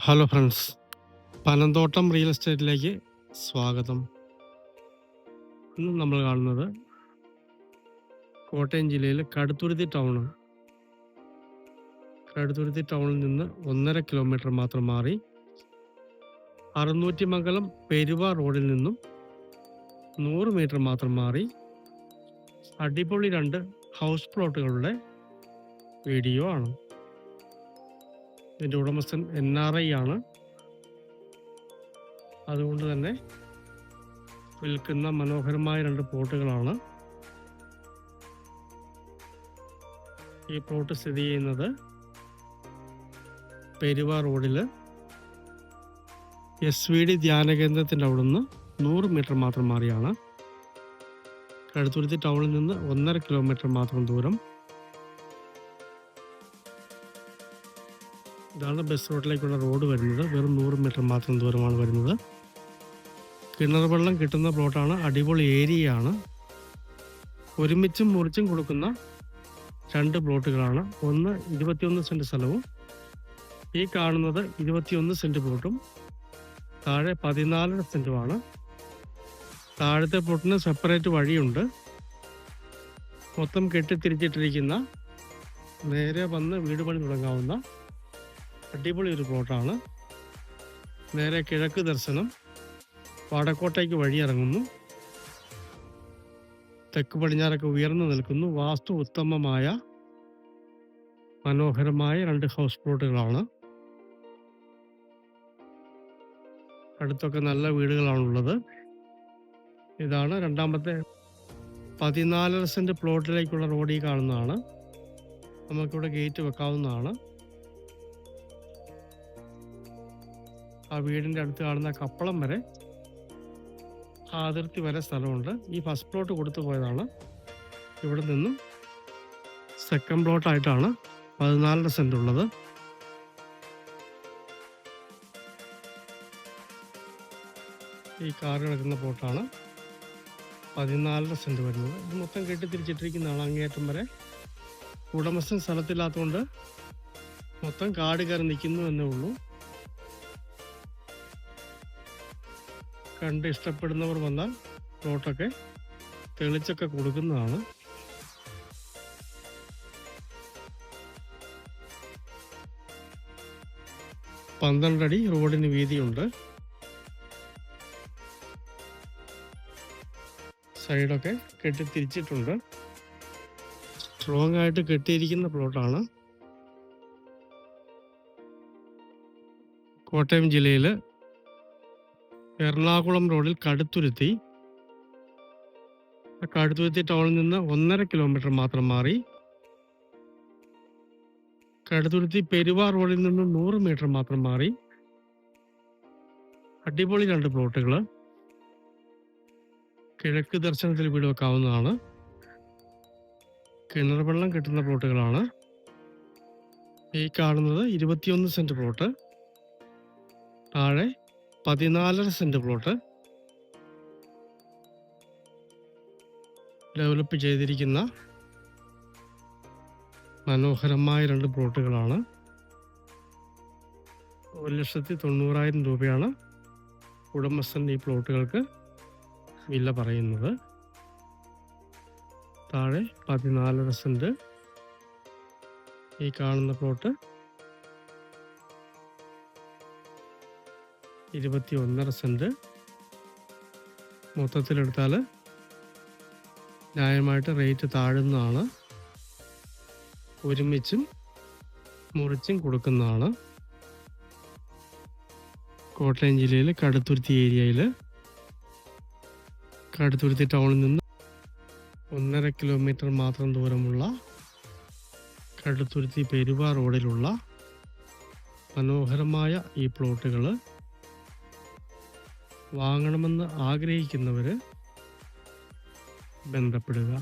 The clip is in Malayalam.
ഹലോ ഫ്രണ്ട്സ് പനന്തോട്ടം റിയൽ എസ്റ്റേറ്റിലേക്ക് സ്വാഗതം. ഇന്ന് നമ്മൾ കാണുന്നത് കോട്ടയം ജില്ലയിലെ കടുത്തുരുത്തി ടൗണ് കടുത്തുരുത്തി ടൗണിൽ നിന്ന് ഒന്നര കിലോമീറ്റർ മാത്രം മാറി അറുന്നൂറ്റി മംഗലം പെരുവ റോഡിൽ നിന്നും നൂറ് മീറ്റർ മാത്രം മാറി അടിപൊളി രണ്ട് ഹൗസ് പ്ലോട്ടുകളുടെ വീഡിയോ ആണ്. ഇതിന്റെ ഉടമസ്ഥൻ എൻ ആർ ഐ ആണ്. അതുകൊണ്ട് തന്നെ വിൽക്കുന്ന മനോഹരമായ രണ്ട് പ്ലോട്ടുകളാണ്. ഈ പ്ലോട്ട് സ്ഥിതി ചെയ്യുന്നത് പെരുവ റോഡിൽ എസ് വി ഡി ധ്യാന കേന്ദ്രത്തിന്റെ നിന്ന് നൂറ് മീറ്റർ മാത്രം മാറിയാണ്. കടുത്തുരുത്തി ടൗണിൽ നിന്ന് ഒന്നര കിലോമീറ്റർ മാത്രം ദൂരം. ഇതാണ് ബസ് റോഡിലേക്കുള്ള റോഡ് വരുന്നത്. വെറും നൂറ് മീറ്റർ മാത്രം ദൂരമാണ് വരുന്നത്. കിണർ വെള്ളം കിട്ടുന്ന പ്ലോട്ടാണ് അടിപൊളി ഏരിയയാണ് ഒരുമിച്ചും മുറിച്ചും കൊടുക്കുന്ന രണ്ട് പ്ലോട്ടുകളാണ് ഒന്ന് ഇരുപത്തിയൊന്ന് സെന്റ് സ്ഥലവും ഈ കാണുന്നത് ഇരുപത്തിയൊന്ന് സെന്റ് പ്ലോട്ടും താഴെ പതിനാലര സെന്റുമാണ് താഴത്തെ പ്ലോട്ടിന് സെപ്പറേറ്റ് വഴിയുണ്ട്. മൊത്തം കെട്ടിത്തിരിച്ചിട്ടിരിക്കുന്ന നേരെ വന്ന് വീട് പണി തുടങ്ങാവുന്ന അടിപൊളി ഒരു പ്ലോട്ടാണ് നേരെ കിഴക്ക് ദർശനം. വടക്കോട്ടേക്ക് വഴി ഇറങ്ങുന്നു. തെക്ക് പടിഞ്ഞാറൊക്കെ ഉയർന്നു നിൽക്കുന്നു. വാസ്തു ഉത്തമമായ മനോഹരമായ രണ്ട് ഹൗസ് പ്ലോട്ടുകളാണ് അടുത്തൊക്കെ നല്ല വീടുകളാണുള്ളത്. ഇതാണ് രണ്ടാമത്തെ പതിനാലര സെന്റ് പ്ലോട്ടിലേക്കുള്ള റോഡിൽ കാണുന്നതാണ്. നമുക്കിവിടെ ഗേറ്റ് വെക്കാവുന്നതാണ്. ആ വീടിന്റെ അടുത്ത് കാണുന്ന കപ്പളം വരെ ആ അതിർത്തി വരെ സ്ഥലമുണ്ട്. ഈ ഫസ്റ്റ് പ്ലോട്ട് കൊടുത്തു പോയതാണ്. ഇവിടെ നിന്നും സെക്കൻഡ് പ്ലോട്ടായിട്ടാണ് പതിനാലര സെന്റ് ഉള്ളത്. ഈ കാർ കിടക്കുന്ന പ്ലോട്ടാണ് പതിനാലര സെന്റ് വരുന്നത്. ഇത് മൊത്തം കെട്ടിത്തിരിച്ചിട്ടിരിക്കുന്നതാണ് അങ്ങേയറ്റം വരെ. ഉടമസ്ഥൻ സ്ഥലത്തില്ലാത്തതുകൊണ്ട് മൊത്തം കാട് കയറി നിൽക്കുന്നു എന്നേ ഉള്ളൂ. കണ്ട് ഇഷ്ടപ്പെടുന്നവർ വന്നാൽ പ്ലോട്ടൊക്കെ തെളിച്ചൊക്കെ കൊടുക്കുന്നതാണ്. പന്ത്രണ്ടടി റോഡിന് വീതിയുണ്ട്. സൈഡൊക്കെ കെട്ടി തിരിച്ചിട്ടുണ്ട് സ്ട്രോങ് ആയിട്ട് കെട്ടിയിരിക്കുന്ന പ്ലോട്ടാണ്. കോട്ടയം ജില്ലയിൽ എറണാകുളം റോഡിൽ കടുത്തുരുത്തി. കടുത്തുരുത്തി ടൗണിൽ നിന്ന് ഒന്നര കിലോമീറ്റർ മാത്രം മാറി. കടുത്തുരുത്തി പെരുവാ റോഡിൽ നിന്ന് നൂറ് മീറ്റർ മാത്രം മാറി. അടിപൊളി രണ്ട് പ്ലോട്ടുകൾ കിഴക്ക് ദർശനത്തിൽ വീട് വെക്കാവുന്നതാണ്. കിണർ വെള്ളം കിട്ടുന്ന പ്ലോട്ടുകളാണ് ഈ കാണുന്നത് ഇരുപത്തിയൊന്ന് സെന്റ് പ്ലോട്ട് താഴെ പതിനാലര സെന്റ് പ്ലോട്ട് ഡെവലപ്പ് ചെയ്തിരിക്കുന്ന മനോഹരമായ രണ്ട് പ്ലോട്ടുകളാണ്. ഒരു ലക്ഷത്തി തൊണ്ണൂറായിരം രൂപയാണ് ഉടമസ്ഥൻ ഈ പ്ലോട്ടുകൾക്ക് വില പറയുന്നത്. താഴെ പതിനാലര സെന്റ് ഈ കാണുന്ന പ്ലോട്ട്. ഇരുപത്തി ഒന്നര സെന്റ് മൊത്തത്തിലെടുത്താൽ ന്യായമായിട്ട് റേറ്റ് താഴുന്നതാണ്. ഒരുമിച്ചും മുറിച്ചും കൊടുക്കുന്നതാണ്. കോട്ടയം ജില്ലയിൽ കടുത്തുരുത്തി ഏരിയയിൽ കടുത്തുരുത്തി ടൗണിൽ നിന്ന് ഒന്നര കിലോമീറ്റർ മാത്രം ദൂരമുള്ള കടുത്തുരുത്തി പെരുവ റോഡിലുള്ള മനോഹരമായ ഈ പ്ലോട്ടുകൾ വാങ്ങണമെന്ന് ആഗ്രഹിക്കുന്നവർ ബന്ധപ്പെടുക.